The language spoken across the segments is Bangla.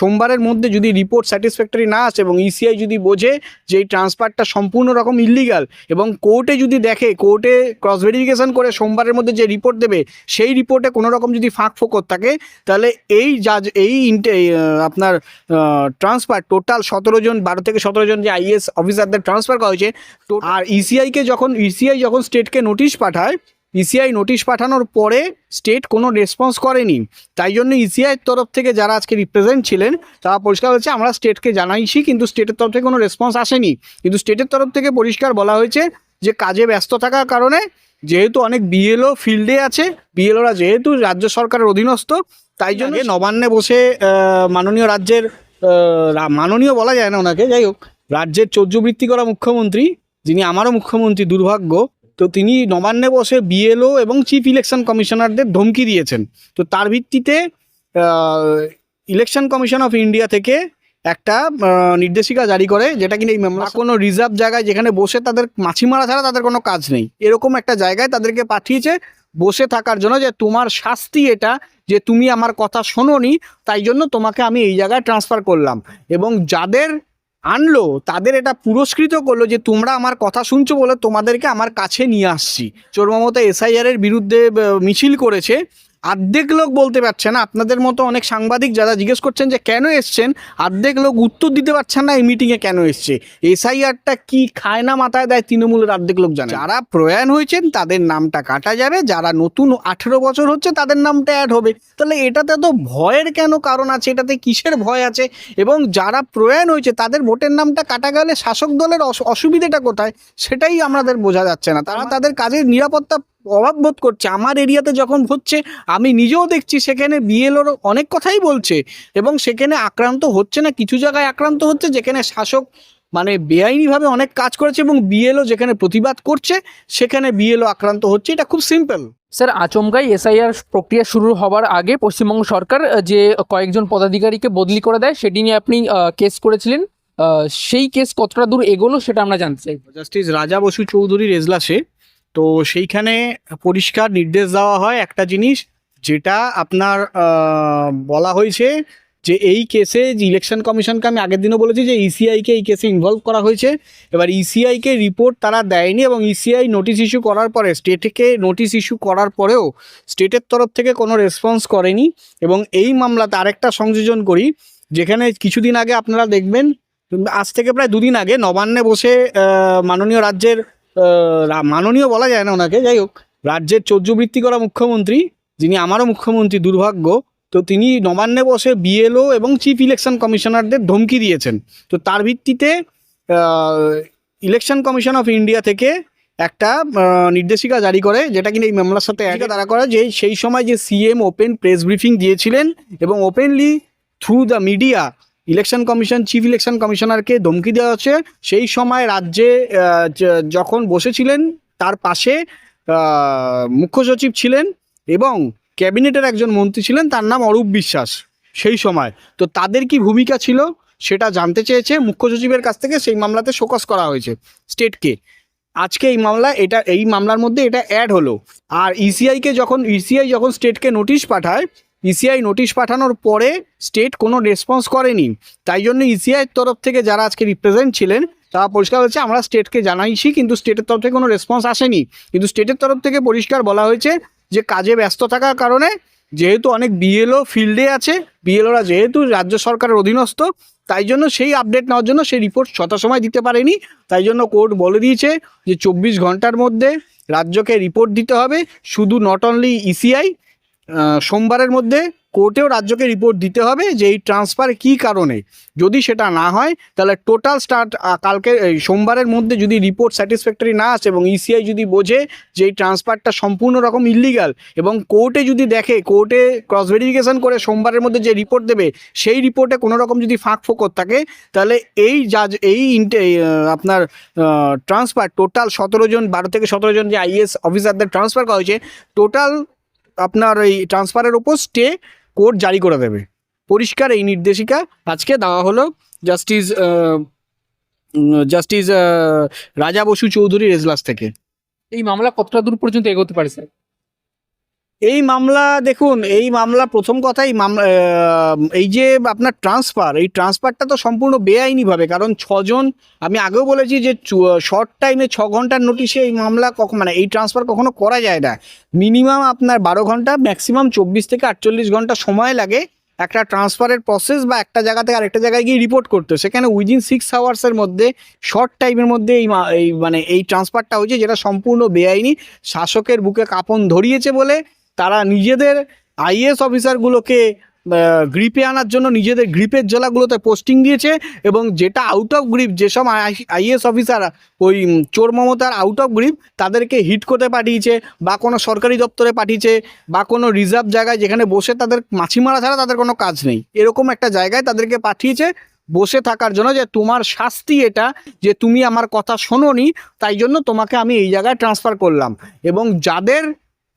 সোমবারের মধ্যে যদি রিপোর্ট স্যাটিসফ্যাক্টরি না আসে এবং ইসিআই যদি বোঝে যে এই ট্রান্সফারটা সম্পূর্ণ রকম ইলিগাল এবং কোর্টে যদি দেখে কোর্টে ক্রস ভেরিফিকেশন করে সোমবারের মধ্যে যে রিপোর্ট দেবে, সেই রিপোর্টে কোনো রকম যদি ফাঁক ফোকর থাকে, তাহলে এই জাজ এই আপনার ট্রান্সফার টোটাল সতেরো জন, বারো থেকে সতেরো জন যে আইএস অফিসারদের ট্রান্সফার করা হয়েছে, আর ইসিআইকে যখন ইসিআই যখন স্টেটকে নোটিশ পাঠায় ইসিআই নোটিশ পাঠানোর পরে স্টেট কোনো রেসপন্স করেনি। তাই জন্য ইসিআই তরফ থেকে যারা আজকে রিপ্রেজেন্ট ছিলেন তারা পরিষ্কার হচ্ছে আমরা স্টেটকে জানাইছি কিন্তু স্টেটের তরফ থেকে কোনো রেসপন্স আসেনি। কিন্তু স্টেটের তরফ থেকে পরিষ্কার বলা হয়েছে যে কাজে ব্যস্ত থাকার কারণে যেহেতু অনেক বিএলও ফিল্ডে আছে বিএলওরা যেহেতু রাজ্য সরকারের অধীনস্থ তাই জন্য নবান্নে বসে মাননীয় রাজ্যের মাননীয় বলা যায় না ওনাকে যাই হোক রাজ্যের চৌর্যবৃত্তি করা মুখ্যমন্ত্রী যিনি আমারও মুখ্যমন্ত্রী দুর্ভাগ্য তো তিনি নবান্নে বসে বিএলও এবং চিফ ইলেকশন কমিশনারদের ধমকি দিয়েছেন। তো তার ভিত্তিতে ইলেকশন কমিশন অফ ইন্ডিয়া থেকে একটা নির্দেশিকা জারি করে, যেটা কিনা এই মামলা কোনো রিজার্ভ জায়গায় যেখানে বসে তাদের মাছি মারা ছাড়া তাদের কোনো কাজ নেই। এরকম একটা জায়গায় তাদেরকে পাঠিয়েছে, বসে থাকার জন্য যে তোমার শাস্তি এটা, যে তুমি আমার কথা শোনোনি, তাই জন্য তোমাকে আমি এই জায়গায় ট্রান্সফার করলাম। এবং যাদের আনলো, তাদের এটা পুরস্কৃত করল যে তোমরা আমার কথা শুনছো বলে তোমাদেরকে আমার কাছে নিয়ে আসছি। চোর মমতা এসআইআর এর বিরুদ্ধে মিছিল করেছে। অর্ধেক লোক বলতে পারছে না। আপনাদের মতো অনেক সাংবাদিক যারা জিজ্ঞেস করছেন যে কেন এসছেন অর্ধেক লোক উত্তর দিতে পারছেন না এই মিটিংয়ে কেন এসছে। এসআইআরটা কি খায় না মাথায় দেয় তৃণমূলের অর্ধেক লোক জানে যারা প্রয়াণ হয়েছেন তাদের নামটা কাটা যাবে। যারা নতুন আঠেরো বছর হচ্ছে তাদের নামটা অ্যাড হবে। তাহলে এটাতে তো ভয়ের কেন কারণ আছে? এটাতে কিসের ভয় আছে? এবং যারা প্রয়াণ হয়েছে তাদের ভোটের নামটা কাটা গেলে শাসক দলের অস- অসুবিধাটা কোথায়? সেটাই আমাদের বোঝা যাচ্ছে না। তারা তাদের কাজের নিরাপত্তা অভাব বোধ করছে। আমার এরিয়াতে যখন হচ্ছে আমি নিজেও দেখছি সেখানে বিএলওর অনেক কথাই বলছে এবং সেখানে আক্রান্ত হচ্ছে না কিছু জায়গায় আক্রান্ত হচ্ছে যেখানে শাসক মানে বেআইনিভাবে অনেক কাজ করেছে এবং বিএলও যেখানে প্রতিবাদ করছে সেখানে বিএলও আক্রান্ত হচ্ছে। এটা খুব সিম্পল স্যার আচমকাই এসআইআর প্রক্রিয়া শুরু হওয়ার আগে পশ্চিমবঙ্গ সরকার যে কয়েকজন পদাধিকারীকে বদলি করে দেয় সেটি নিয়ে আপনি কেস করেছিলেন। সেই কেস কতটা দূর এগোলো সেটা আমরা জানতে চাই। জাস্টিস রাজা বসু চৌধুরীর এজলাসে তো সেইখানে পরিষ্কার নির্দেশ দেওয়া হয় একটা জিনিস, যেটা আপনার বলা হয়েছে যে এই কেসে যে ইলেকশন কমিশনকে আমি আগের দিনও বলেছি যে ইসিআইকে এই কেসে ইনভলভ করা হয়েছে। এবার ইসিআইকে রিপোর্ট তারা দেয়নি এবং ইসিআই নোটিশ ইস্যু করার পরে স্টেটকে নোটিশ ইস্যু করার পরেও স্টেটের তরফ থেকে কোনো রেসপন্স করেনি। এবং এই মামলাতে আরেকটা সংযোজন করি, যেখানে কিছুদিন আগে আপনারা দেখবেন, আজ থেকে প্রায় দুদিন আগে নবান্নে বসে মাননীয় রাজ্যের মাননীয় বলা যায় না ওনাকে, যাই হোক। রাজ্যের চৌর্যবৃত্তি করা মুখ্যমন্ত্রী, যিনি আমারও মুখ্যমন্ত্রী, দুর্ভাগ্য, তো তিনি নবান্নে বসে বিএলও এবং চিফ ইলেকশন কমিশনারদের ধমকি দিয়েছেন। তো তার ভিত্তিতে ইলেকশন কমিশন অফ ইন্ডিয়া থেকে একটা নির্দেশিকা জারি করে, যেটা কিনা এই মামলার সাথে একটা তারা করে যে সেই সময় যে সিএম ওপেন প্রেস ব্রিফিং দিয়েছিলেন এবং openly through the media election commission, chief election কমিশনারকে ধমকি দেওয়া হচ্ছে। সেই সময় রাজ্যে যখন বসেছিলেন, তার পাশে মুখ্য সচিব ছিলেন এবং ক্যাবিনেটের একজন মন্ত্রী ছিলেন, তার নাম অরূপ বিশ্বাস সেই সময়। তো তাদের কি ভূমিকা ছিল সেটা জানতে চেয়েছে মুখ্য সচিবের কাছ থেকে, সেই মামলাতে শোকস করা হয়েছে স্টেটকে। আজকে এই মামলা, এটা, এই মামলার মধ্যে এটা অ্যাড হলো। আর ইসিআইকে যখন ইসিআই যখন স্টেটকে নোটিশ পাঠায় ইসিআই নোটিশ পাঠানোর পরে স্টেট কোনো রেসপন্স করেনি। তাই জন্য ইসিআই তরফ থেকে যারা আজকে রিপ্রেজেন্ট ছিলেন, তারা পরিষ্কার হচ্ছে আমরা স্টেটকে জানাইছি, কিন্তু স্টেটের তরফ থেকে কোনো রেসপন্স আসেনি। কিন্তু স্টেটের তরফ থেকে পরিষ্কার বলা হয়েছে যে, কাজে ব্যস্ত থাকার কারণে যেহেতু অনেক বিএলও ফিল্ডে আছে বিএলওরা যেহেতু রাজ্য সরকারের অধীনস্থ, তাই জন্য সেই আপডেট নেওয়ার জন্য সেই রিপোর্ট যথাসময় দিতে পারেনি। তাই জন্য কোর্ট বলে দিয়েছে যে, চব্বিশ ঘণ্টার মধ্যে রাজ্যকে রিপোর্ট দিতে হবে। শুধু নট অনলি ইসিআই সোমবারের মধ্যে কোর্টেও রাজ্যকে রিপোর্ট দিতে হবে যে এই ট্রান্সফার কী কারণে। যদি সেটা না হয়, তাহলে টোটাল স্টার্ট কালকে, এই সোমবারের মধ্যে যদি রিপোর্ট স্যাটিসফ্যাক্টরি না আসে এবং ইসিআই যদি বোঝে যে এই ট্রান্সফারটা সম্পূর্ণ রকম ইলিগাল এবং কোর্টে যদি দেখে, কোর্টে ক্রস ভেরিফিকেশন করে সোমবারের মধ্যে যে রিপোর্ট দেবে, সেই রিপোর্টে কোনো রকম যদি ফাঁক ফোকর থাকে, তাহলে এই জাজ, এই আপনার ট্রান্সফার টোটাল সতেরো জন, বারো থেকে সতেরো জন যে আইএস অফিসারদের ট্রান্সফার করা হয়েছে, টোটাল আপনার এই ট্রান্সফারের ওপর স্টে কোর্ট জারি করে দেবে। পরিষ্কার এই নির্দেশিকা। আজকে দেওয়া হলো জাস্টিস জাস্টিস রাজা বসু চৌধুরীর এজলাস থেকে। এই মামলা কতটা দূর পর্যন্ত এগোতে পারে স্যার এই মামলা, দেখুন, এই মামলা, প্রথম কথাই মামলা এই যে আপনার ট্রান্সফার এই ট্রান্সফারটা তো সম্পূর্ণ বেআইনিভাবে কারণ ছজন, আমি আগেও বলেছি যে শর্ট টাইমে ছ ঘণ্টার নোটিশে এই মামলা কখন মানে এই ট্রান্সফার কখনো করা যায় না। মিনিমাম আপনার বারো ঘণ্টা ম্যাক্সিমাম চব্বিশ থেকে আটচল্লিশ ঘণ্টা সময় লাগে একটা ট্রান্সফারের প্রসেস বা একটা জায়গা থেকে আরেকটা জায়গায় গিয়ে রিপোর্ট করতে। সেখানে উইদিন সিক্স আওয়ার্সের মধ্যে শর্ট টাইমের মধ্যে এই মানে এই ট্রান্সফারটা হয়েছে, যেটা সম্পূর্ণ বেআইনি, শাসকের বুকে কাপন ধরিয়েছে বলে তারা নিজেদের আইএস অফিসারগুলোকে গ্রিপে আনার জন্য নিজেদের গ্রিপের জেলাগুলোতে পোস্টিং দিয়েছে এবং যেটা আউট অফ গ্রিপ যেসব আইএস অফিসার, ওই চোর মমতার আউট অফ গ্রিপ তাদেরকে হিট করতে পাঠিয়েছে বা কোনো সরকারি দপ্তরে পাঠিয়েছে বা কোনো রিজার্ভ জায়গায় যেখানে বসে তাদের মাছি মারা ছাড়া তাদের কোনো কাজ নেই। এরকম একটা জায়গায় তাদেরকে পাঠিয়েছে বসে থাকার জন্য যে তোমার শাস্তি এটা যে তুমি আমার কথা শোনোনি, তাই জন্য তোমাকে আমি এই জায়গায় ট্রান্সফার করলাম। এবং যাদের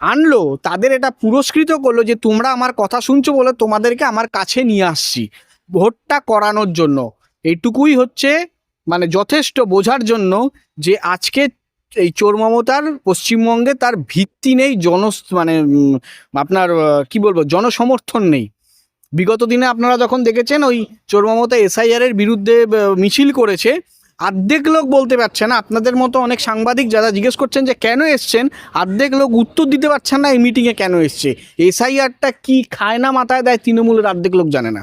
আনলো, তাদের এটা পুরস্কৃত করল যে তোমরা আমার কথা শুনছো বলে তোমাদেরকে আমার কাছে নিয়ে আসছি, ভোটটা করানোর জন্য। এইটুকুই হচ্ছে মানে যথেষ্ট বোঝার জন্য যে আজকে এই চোর মমতার পশ্চিমবঙ্গে তার ভিত্তি নেই জন মানে আপনার কি বলব, জনসমর্থন নেই। বিগত দিনে আপনারা যখন দেখেছেন ওই চোর মমতা এসআইআর এর বিরুদ্ধে মিছিল করেছে অর্ধেক লোক বলতে পারছে না। আপনাদের মতো অনেক সাংবাদিক যারা জিজ্ঞেস করছেন যে কেন এসছেন, অর্ধেক লোক উত্তর দিতে পারছেন না এই মিটিংয়ে কেন এসছে। এসআইআরটা কি খায় না মাথায় দেয় তৃণমূলের অর্ধেক লোক জানে না।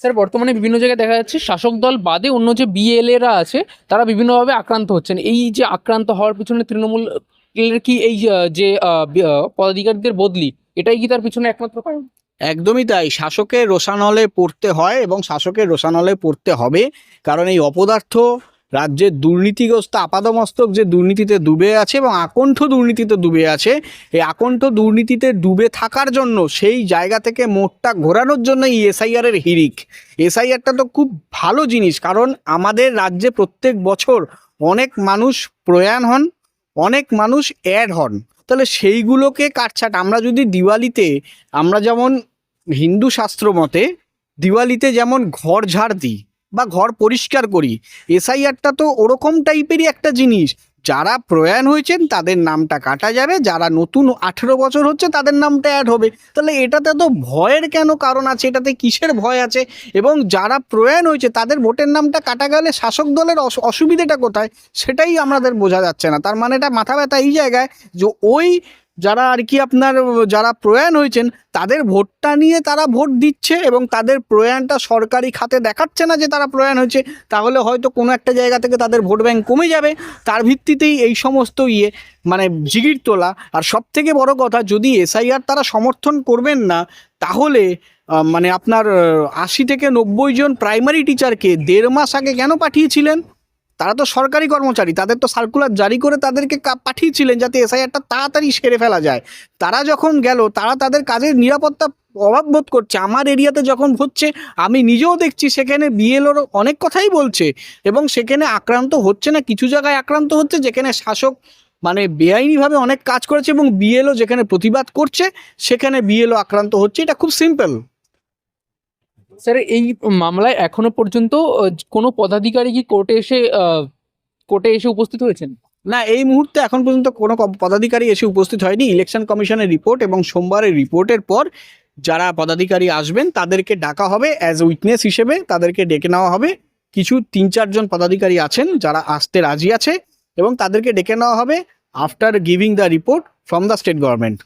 স্যার, বর্তমানে বিভিন্ন জায়গায় দেখা যাচ্ছে শাসক দল বাদে অন্য যে বিএলএরা আছে, তারা বিভিন্নভাবে আক্রান্ত হচ্ছেন। এই যে আক্রান্ত হওয়ার পিছনে তৃণমূল কি এই যে পদাধিকারীদের বদলি, এটাই কি তার পিছনে একমাত্র কারণ? একদমই তাই। শাসকের রোশানলে পড়তে হয় এবং শাসকের রোশানলে পড়তে হবে। কারণ এই অপদার্থ রাজ্যের দুর্নীতিগ্রস্ত, আপাদমস্তক যে দুর্নীতিতে ডুবে আছে এবং আকণ্ঠ দুর্নীতিতে ডুবে আছে, এই আকণ্ঠ দুর্নীতিতে ডুবে থাকার জন্য সেই জায়গা থেকে মোটটা ঘোরানোর জন্য এই এসআইআরের হিরিক এসআইআরটা তো খুব ভালো জিনিস, কারণ আমাদের রাজ্যে প্রত্যেক বছর অনেক মানুষ প্রয়াণ হন, অনেক মানুষ অ্যাড হন। তাহলে সেইগুলোকে কাটছাট। আমরা যদি দিওয়ালিতে, আমরা যেমন হিন্দু শাস্ত্র মতে দিওয়ালিতে যেমন ঘর ঝাড় দিই বা ঘর পরিষ্কার করি, এসআইআরটা তো ওরকম টাইপেরই একটা জিনিস। যারা প্রয়াণ হয়েছেন, তাদের নামটা কাটা যাবে। যারা নতুন আঠেরো বছর হচ্ছে, তাদের নামটা অ্যাড হবে। তাহলে এটাতে তো ভয়ের কেন কারণ আছে? এটাতে কিসের ভয় আছে? এবং যারা প্রয়াণ হয়েছে, তাদের ভোটের নামটা কাটা গেলে শাসক দলের অসুবিধাটা কোথায়? সেটাই আমাদের বোঝা যাচ্ছে না। তার মানে এটা মাথা ব্যথা এই জায়গায় যে ওই যারা আর কি আপনার, যারা প্রয়াণ হয়েছেন, তাদের ভোটটা নিয়ে তারা ভোট দিচ্ছে এবং তাদের প্রয়াণটা সরকারি খাতে দেখাচ্ছে না যে তারা প্রয়াণ হয়েছে, তাহলে হয়তো কোনো একটা জায়গা থেকে তাদের ভোট ব্যাংক কমে যাবে। তার ভিত্তিতেই এই সমস্ত ইয়ে মানে জিগির তোলা। আর সব থেকে বড় কথা, যদি এসআইআর তারা সমর্থন করবেন না, তাহলে মানে আপনার, আশি থেকে নব্বই জন প্রাইমারি টিচারকে দেড় মাস আগে কেন পাঠিয়েছিলেন? তারা তো সরকারি কর্মচারী, তাদের তো সার্কুলার জারি করে তাদেরকে পাঠিয়েছিলেন যাতে এসআইআরটা তাড়াতাড়ি সেরে ফেলা যায়। তারা যখন গেল, তারা তাদের কাজের নিরাপত্তা অভাব বোধ করছে। আমার এরিয়াতে যখন হচ্ছে, আমি নিজেও দেখছি সেখানে বিএলওর অনেক কথাই বলছে এবং সেখানে আক্রান্ত হচ্ছে না, কিছু জায়গায় আক্রান্ত হচ্ছে, যেখানে শাসক মানে বেআইনিভাবে অনেক কাজ করেছে এবং বিএলও যেখানে প্রতিবাদ করছে, সেখানে বিএলও আক্রান্ত হচ্ছে। এটা খুব সিম্পল স্যার, এই মামলায় এখনও পর্যন্ত কোনো পদাধিকারী কি কোর্টে এসে কোর্টে এসে উপস্থিত হয়েছেন? না, এই মুহূর্তে এখন পর্যন্ত কোনো পদাধিকারী এসে উপস্থিত হয়নি। ইলেকশন কমিশনের রিপোর্ট এবং সোমবারের রিপোর্টের পর যারা পদাধিকারী আসবেন, তাদেরকে ডাকা হবে অ্যাজ উইটনেস হিসেবে, তাদেরকে ডেকে নেওয়া হবে। কিছু তিন চারজন পদাধিকারী আছেন যারা আসতে রাজি আছে এবং তাদেরকে ডেকে নেওয়া হবে after giving the report from the state government